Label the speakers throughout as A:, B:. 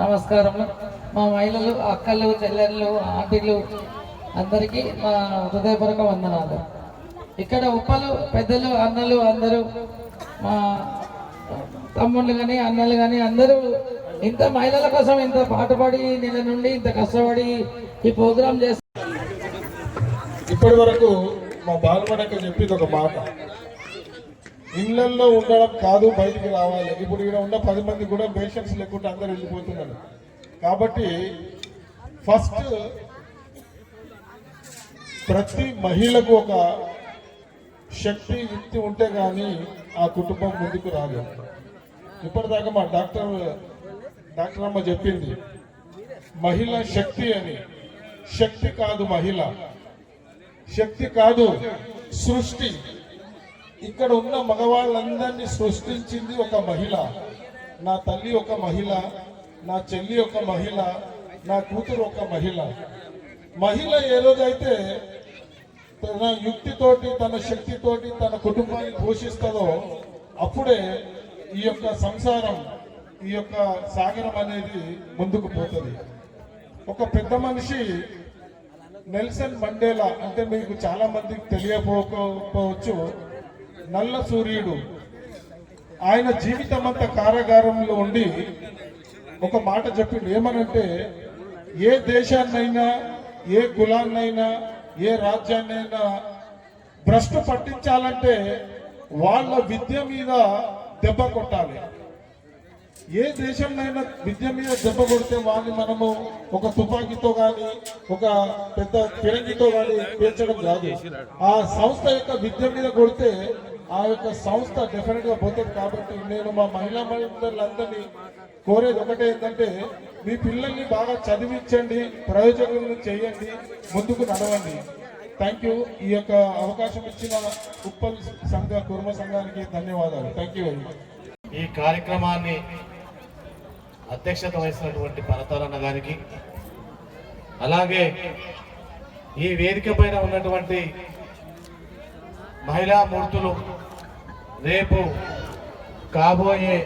A: నమస్కారములు. మా మహిళలు అక్కలు చెల్లెళ్ళు ఆంటీలు అందరికీ మా హృదయపూర్వక వందనాలు. ఇక్కడ ఉప్పలు పెద్దలు అన్నలు అందరూ మా తమ్ముళ్ళు కానీ అన్నలు కానీ అందరూ ఇంత మహిళల కోసం ఇంత పాటుపడి నెల నుండి ఇంత కష్టపడి ఈ ప్రోగ్రాం చేస్తారు
B: ఇప్పటి వరకు మా బాలమడక చెప్పింది ఒక మాట. ఇళ్ళల్లో ఉండడం కాదు బయటికి రావాలి. ఇప్పుడు ఇక్కడ ఉన్న పది మంది కూడా పేషెంట్స్ లేకుండా అందరు వెళ్ళిపోతున్నారు. కాబట్టి ఫస్ట్ ప్రతి మహిళకు ఒక శక్తి వ్యక్తి ఉంటే కానీ ఆ కుటుంబం ముందుకు రాదు. ఇప్పటిదాకా మా డాక్టర్ డాక్టర్ అమ్మ చెప్పింది మహిళ శక్తి అని. శక్తి కాదు మహిళ. శక్తి కాదు సృష్టి. ఇక్కడ ఉన్న మగవాళ్ళందరినీ సృష్టించింది ఒక మహిళ. నా తల్లి ఒక మహిళ నా చెల్లి ఒక మహిళ నా కూతురు ఒక మహిళ. మహిళ ఏ రోజైతే తన యుక్తితోటి తన శక్తితోటి తన కుటుంబాన్ని పోషిస్తుందో అప్పుడే ఈ యొక్క సంసారం ఈ యొక్క సాగరం అనేది ముందుకు పోతుంది. ఒక పెద్ద మనిషి నెల్సన్ మండేలా అంటే మీకు చాలా మందికి తెలియకపోవచ్చు నల్ల సూర్యుడు. ఆయన జీవితం అంతా కారాగారంలో ఉండి ఒక మాట చెప్పిండు. ఏమనంటే ఏ దేశాన్నైనా ఏ కులాన్నైనా ఏ రాజ్యాన్నైనా భ్రష్టు పట్టించాలంటే వాళ్ళ విద్య మీద దెబ్బ కొట్టాలి. ఏ దేశంనైనా విద్య మీద దెబ్బ కొడితే వాళ్ళని మనము ఒక తుపాకీతో కానీ ఒక పెద్ద ఫిరంగితో కానీ పేర్చడం కాదు. ఆ సంస్థ యొక్క విద్య మీద కొడితే ఆ యొక్క సంస్థ డెఫినెట్గా పోతుంది కాబట్టి నేను మా మహిళా మహిళలందరినీ కోరేది ఒకటే ఏంటంటే మీ పిల్లల్ని బాగా చదివించండి ప్రయోజనం చేయండి ముందుకు నడవండి. థ్యాంక్ యూ ఈ యొక్క అవకాశం ఇచ్చిన ఉప్పల్ సంఘ కుర్మ సంఘానికి ధన్యవాదాలు. థ్యాంక్ యూ వెరీ మచ్
C: ఈ కార్యక్రమాన్ని అధ్యక్షత వహిస్తున్నటువంటి పరతారన్న గారికి అలాగే ఈ వేదిక పైన ఉన్నటువంటి మహిళా మూర్తులు రేపు కాబోయే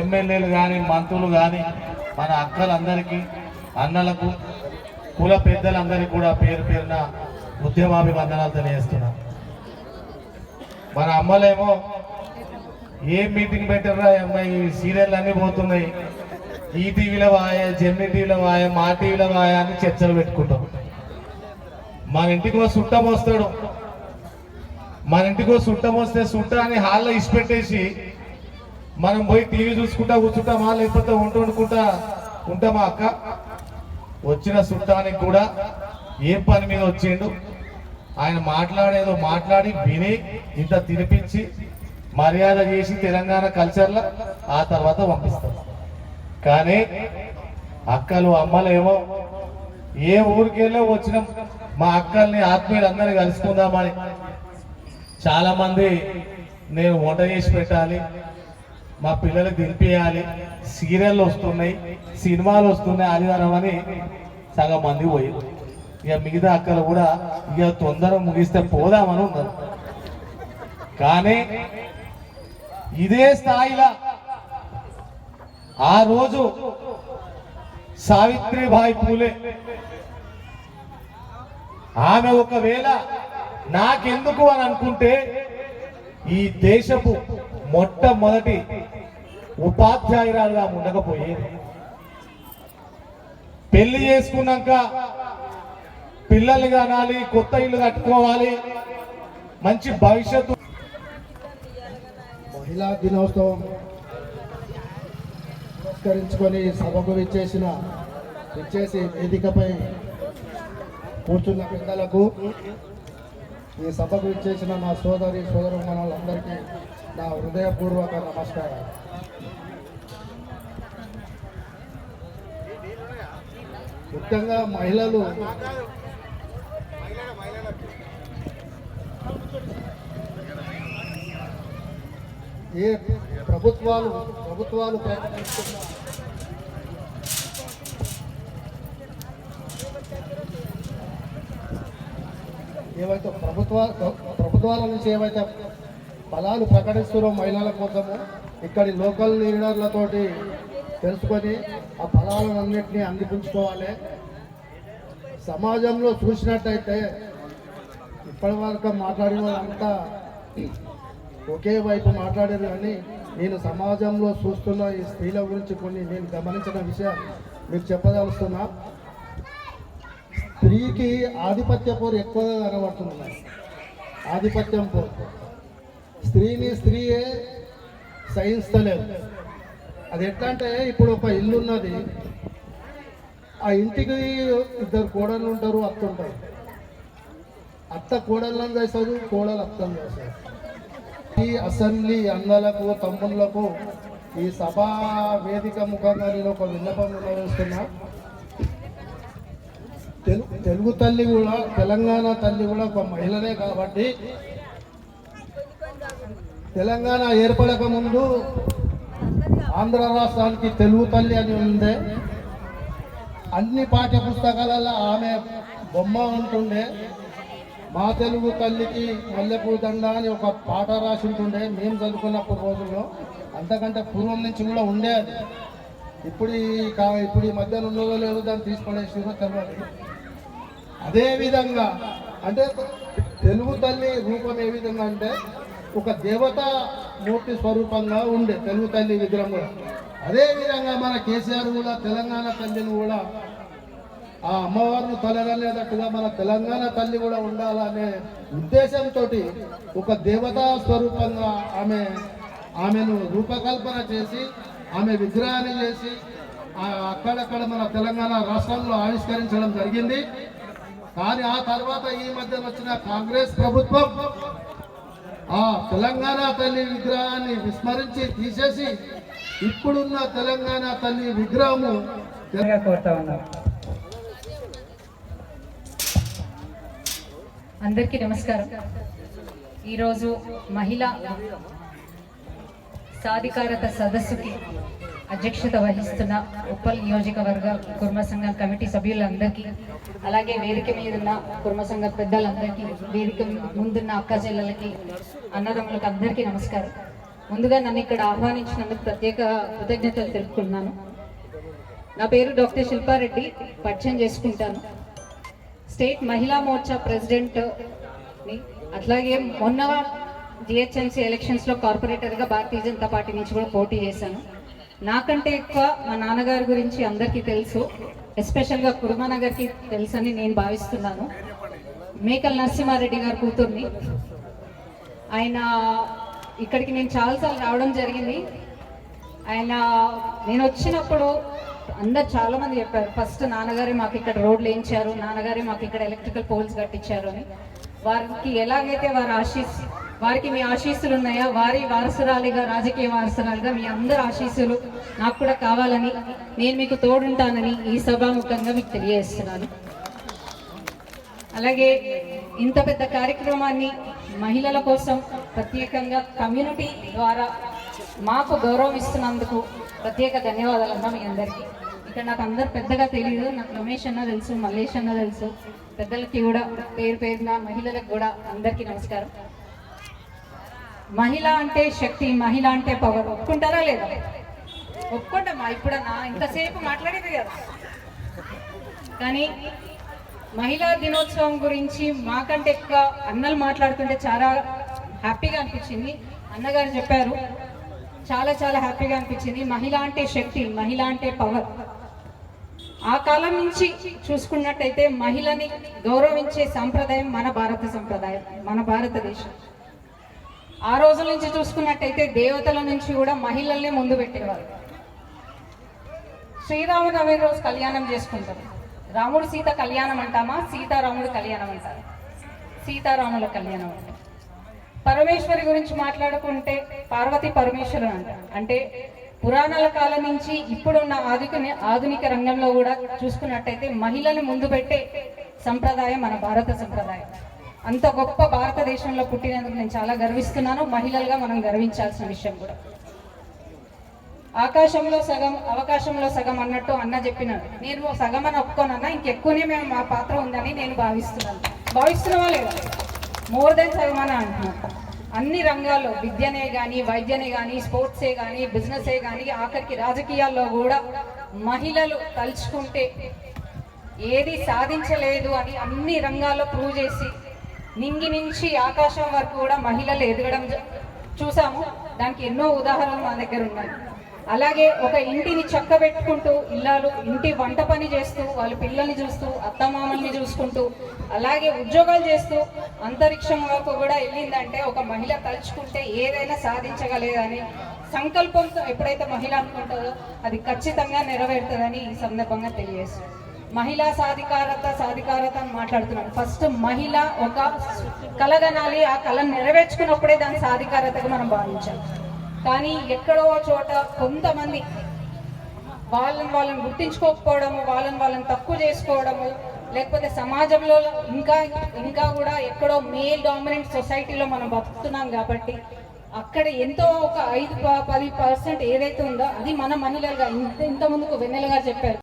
C: ఎమ్మెల్యేలు కానీ మంత్రులు కానీ మన అక్కలందరికీ అన్నలకు కుల పెద్దలందరికీ కూడా పేరు పేరున ఉద్యమాభివందనాలు తెలియజేస్తున్నాను మన అమ్మలేమో ఏం మీటింగ్ పెట్టారా అమ్మాయి సీరియల్ అన్నీ పోతున్నాయి. ఈ టీవీలో వాయ జెమ్ని టీవీలో వాయ మా టీవీలో వాయ అని చర్చలు పెట్టుకుంటాం. మన ఇంటికి ఓ వస్తాడు మన ఇంటికో సుట్టం వస్తే సుట్ట అని హాల్లో ఇసిపెట్టేసి మనం పోయి టీవీ చూసుకుంటా కూర్చుంటామా లేకపోతే వంట వండుకుంటా ఉంటామా అక్క? వచ్చిన సుట్టానికి కూడా ఏం పని మీద వచ్చిండు? ఆయన మాట్లాడేదో మాట్లాడి విని ఇంత తినిపించి మర్యాద చేసి తెలంగాణ కల్చర్లో ఆ తర్వాత పంపిస్తారు కానీ అక్కలు అమ్మలేమో ఏ ఊరికెళ్ళో వచ్చినాం. మా అక్కల్ని ఆత్మీయులందరినీ కలుసుకుందామని చాలామంది నేను వంట చేసి పెట్టాలి మా పిల్లలకు తినిపించాలి సీరియళ్ళు వస్తున్నాయి సినిమాలు వస్తున్నాయి ఆదివారం అని సగం మంది పోయి ఇక మిగతా అక్కలు కూడా ఇక తొందరగా ముగిస్తే పోదామని ఉన్నారు. కానీ ఇదే స్థాయిలో ఆ రోజు సావిత్రిబాయి పూలే ఆమె ఒకవేళ నాకెందుకు అని అనుకుంటే ఈ దేశపు మొట్టమొదటి ఉపాధ్యాయురాలుగా ఉండకపోయేది. పెళ్ళి చేసుకున్నాక పిల్లలు కనాలి కొత్త ఇల్లు కట్టుకోవాలి మంచి భవిష్యత్తు.
D: మహిళా దినోత్సవం పురస్కరించుకొని సభకు విచ్చేసిన విచ్చేసి వేదికపై కూర్చున్న పిల్లలకు ఈ సభకు ఇచ్చేసిన నా సోదరి సోదరు మనలందరికీ నా హృదయపూర్వక నమస్కారం ముఖ్యంగా మహిళలు ఏ ప్రభుత్వాలు ప్రభుత్వాలు ప్రకటిస్తున్న ఏవైతే ప్రభుత్వ ప్రభుత్వాల నుంచి ఏవైతే ఫలాలు ప్రకటిస్తున్నారో మహిళల కోసము ఇక్కడి లోకల్ లీడర్లతోటి తెలుసుకొని ఆ ఫలాలను అన్నింటినీ అందిపించుకోవాలి సమాజంలో చూసినట్టయితే ఇప్పటి వరకు మాట్లాడిన వాళ్ళంతా ఒకే వైపు మాట్లాడారు కానీ నేను సమాజంలో చూస్తున్న ఈ స్త్రీల గురించి కొన్ని నేను గమనించిన విషయం మీకు చెప్పదలుస్తున్నా. స్త్రీకి ఆధిపత్య పోరు ఎక్కువగా కనబడుతుంది ఆధిపత్యం పోరు. స్త్రీని స్త్రీయే సహించలేదు అది ఎట్లా అంటే ఇప్పుడు ఒక ఇల్లు ఉన్నది ఆ ఇంటికి ఇద్దరు కోడళ్ళు ఉంటారు అత్త ఉంటారు. అత్త కోడళ్ళని చేస్తారు కోడలు అత్తం చేస్తారు ఈ అసెంబ్లీ అన్నలకు తమ్ముళ్ళకు ఈ సభా వేదిక ముఖంగా నేను ఒక విన్నపం నిర్వహిస్తున్నా తెలుగు తెలుగు తల్లి కూడా తెలంగాణ తల్లి కూడా ఒక మహిళనే కాబట్టి తెలంగాణ ఏర్పడక ముందు ఆంధ్ర రాష్ట్రానికి తెలుగు తల్లి అని ఉందే అన్ని పాఠ్య పుస్తకాలలో ఆమె బొమ్మ ఉంటుండే. మా తెలుగు తల్లికి మల్లెపూ దండ అని ఒక పాట రాసి ఉంటుండే మేము చదువుకున్నప్పుడు రోజుల్లో. అంతకంటే పూర్వం నుంచి కూడా ఉండేది ఇప్పుడు కా ఇప్పుడు ఈ మధ్యన ఉన్నదో లేదో దాన్ని తీసుకునేసిరో తెలియదు అదే విధంగా అంటే తెలుగు తల్లి రూపం ఏ విధంగా అంటే ఒక దేవతా మూర్తి స్వరూపంగా ఉండే తెలుగు తల్లి విగ్రహం కూడా. అదే విధంగా మన కేసీఆర్ కూడా తెలంగాణ తల్లిని కూడా ఆ అమ్మవారిని తొలగలేదట్టుగా మన తెలంగాణ తల్లి కూడా ఉండాలనే ఉద్దేశంతో ఒక దేవతా స్వరూపంగా ఆమె ఆమెను రూపకల్పన చేసి ఆమె విగ్రహాన్ని చేసి అక్కడక్కడ మన తెలంగాణ రాష్ట్రంలో ఆవిష్కరించడం జరిగింది. కానీ ఆ తర్వాత ఈ మధ్యన వచ్చిన కాంగ్రెస్ ప్రభుత్వం ఆ తెలంగాణ తల్లి విగ్రహాన్ని విస్మరించి తీసేసి ఇప్పుడున్న తెలంగాణ తల్లి విగ్రహము
E: కోరుతా ఉన్నాం. అందరికీ నమస్కారం. ఈరోజు మహిళా సాధికారత సదస్సుకి అధ్యక్షత వహిస్తున్న ఉప్పల్ నియోజకవర్గ కుర్మ సంఘం కమిటీ సభ్యులందరికీ అలాగే వేదిక మీద ఉన్న కుర్మ సంఘ పెద్దలందరికీ వేదిక ముందున్న అక్క చెల్లెలకి అన్నదమ్ములకు అందరికీ నమస్కారం. ముందుగా నన్ను ఇక్కడ ఆహ్వానించినందుకు ప్రత్యేక కృతజ్ఞతలు తెలుపుకున్నాను నా పేరు డాక్టర్ శిల్పారెడ్డి పరిచయం చేసుకుంటాను. స్టేట్ మహిళా మోర్చా ప్రెసిడెంట్ అట్లాగే మొన్న జిహెచ్ఎంసీ ఎలక్షన్స్లో కార్పొరేటర్గా భారతీయ జనతా పార్టీ నుంచి కూడా పోటీ చేశాను. నాకంటే ఎక్కువ మా నాన్నగారి గురించి అందరికీ తెలుసు. ఎస్పెషల్గా కుర్మానగర్కి తెలుసని నేను భావిస్తున్నాను. మేకల్ నరసింహారెడ్డి గారి కూతుర్ని. ఆయన ఇక్కడికి నేను చాలాసార్లు రావడం జరిగింది. ఆయన నేను వచ్చినప్పుడు అందరు చాలామంది చెప్పారు ఫస్ట్ నాన్నగారే మాకు ఇక్కడ రోడ్లు వేయించారు నాన్నగారే మాకు ఇక్కడ ఎలక్ట్రికల్ పోల్స్ కట్టించారు అని. వారికి ఎలాగైతే వారు ఆశీస్ వారికి మీ ఆశీస్సులు ఉన్నాయా? వారి వారసురాలిగా రాజకీయ వారసురాలిగా మీ అందరి ఆశీస్సులు నాకు కూడా కావాలని నేను మీకు తోడుంటానని ఈ సభాముఖంగా మీకు తెలియజేస్తున్నాను. అలాగే ఇంత పెద్ద కార్యక్రమాన్ని మహిళల కోసం ప్రత్యేకంగా కమ్యూనిటీ ద్వారా మాకు గౌరవం ఇస్తున్నందుకు ప్రత్యేక ధన్యవాదాలు అన్న మీ అందరికీ. ఇక్కడ నాకు అందరు పెద్దగా తెలియదు నాకు రమేష్ అన్న తెలుసు మల్లేష్ అన్న తెలుసు. పెద్దలకి కూడా పేరు పేరున మహిళలకు కూడా అందరికీ నమస్కారం. మహిళ అంటే శక్తి మహిళ అంటే పవర్ ఒప్పుకుంటారా లేదా? ఒప్పుకుంటామా? ఇప్పుడన్నా ఇంతసేపు మాట్లాడేది కదా. కానీ మహిళా దినోత్సవం గురించి మాకంటే ఎక్కువ అన్నలు మాట్లాడుతుంటే చాలా హ్యాపీగా అనిపించింది. అన్నగారు చెప్పారు చాలా చాలా హ్యాపీగా అనిపించింది. మహిళ అంటే శక్తి మహిళ అంటే పవర్ ఆ కాలం నుంచి చూసుకున్నట్టయితే మహిళని గౌరవించే సంప్రదాయం మన భారత సంప్రదాయం మన భారతదేశం. ఆ రోజుల నుంచి చూసుకున్నట్టయితే దేవతల నుంచి కూడా మహిళల్ని ముందు పెట్టేవారు శ్రీరామనవమి రోజు కళ్యాణం చేసుకుంటారు. రాముడు సీత కళ్యాణం అంటామా? సీతారాముడు కళ్యాణం అంటారు. సీతారాముల కళ్యాణం అంటారు పరమేశ్వరి గురించి మాట్లాడుకుంటే పార్వతి పరమేశ్వరుడు అంటారు. అంటే పురాణాల కాలం నుంచి ఇప్పుడున్న ఆధునిక ఆధునిక రంగంలో కూడా చూసుకున్నట్టయితే మహిళని ముందు పెట్టే సంప్రదాయం మన భారత సంప్రదాయం. అంత గొప్ప భారతదేశంలో పుట్టినందుకు నేను చాలా గర్విస్తున్నాను. మహిళలుగా మనం గర్వించాల్సిన విషయం కూడా. ఆకాశంలో సగం అవకాశంలో సగం అన్నట్టు అన్న చెప్పినాడు. నేను సగం అని ఒప్పుకోనన్నా ఇంకెక్కువనే మేము మా పాత్ర ఉందని నేను భావిస్తున్నాను. భావిస్తున్నావా లేదా? మోర్ దెన్ సగం అని అంటున్నాను అన్ని రంగాల్లో విద్యనే కానీ వైద్యనే కానీ స్పోర్ట్సే కానీ బిజినెసే కానీ ఆఖరికి రాజకీయాల్లో కూడా మహిళలు తలుచుకుంటే ఏది సాధించలేదు అని అన్ని రంగాల్లో ప్రూవ్ చేసి నింగి నుంచి ఆకాశం వరకు కూడా మహిళలు ఎదగడం చూసాము. దానికి ఎన్నో ఉదాహరణలు మా దగ్గర ఉన్నాయి. అలాగే ఒక ఇంటిని చక్కబెట్టుకుంటూ ఇల్లాలు ఇంటి వంట పని చేస్తూ వాళ్ళ పిల్లల్ని చూస్తూ అత్తమామల్ని చూసుకుంటూ అలాగే ఉద్యోగాలు చేస్తూ అంతరిక్షం వరకు కూడా వెళ్ళిందంటే ఒక మహిళ తలుచుకుంటే ఏదైనా సాధించగలేదని సంకల్పంతో ఎప్పుడైతే మహిళ అనుకుంటుందో అది ఖచ్చితంగా నెరవేరుతుందని ఈ సందర్భంగా తెలియజేస్తుంది మహిళా సాధికారత సాధికారత అని మాట్లాడుతున్నాను ఫస్ట్ మహిళ ఒక కలగనాలి ఆ కళను నెరవేర్చుకున్నప్పుడే దాని సాధికారతగా మనం భావించాం కానీ ఎక్కడో చోట కొంతమంది వాళ్ళని వాళ్ళని గుర్తించుకోకపోవడము వాళ్ళని వాళ్ళని తక్కువ చేసుకోవడము లేకపోతే సమాజంలో ఇంకా ఇంకా కూడా ఎక్కడో మేల్ డామినెంట్ సొసైటీలో మనం బతుకుతున్నాం కాబట్టి అక్కడ ఎంతో ఒక ఐదు ప- పది పర్సెంట్ ఏదైతే ఉందో అది మన మహిళలుగా ఇంత ఇంత ముందుకు వెన్నెలగా చెప్పారు.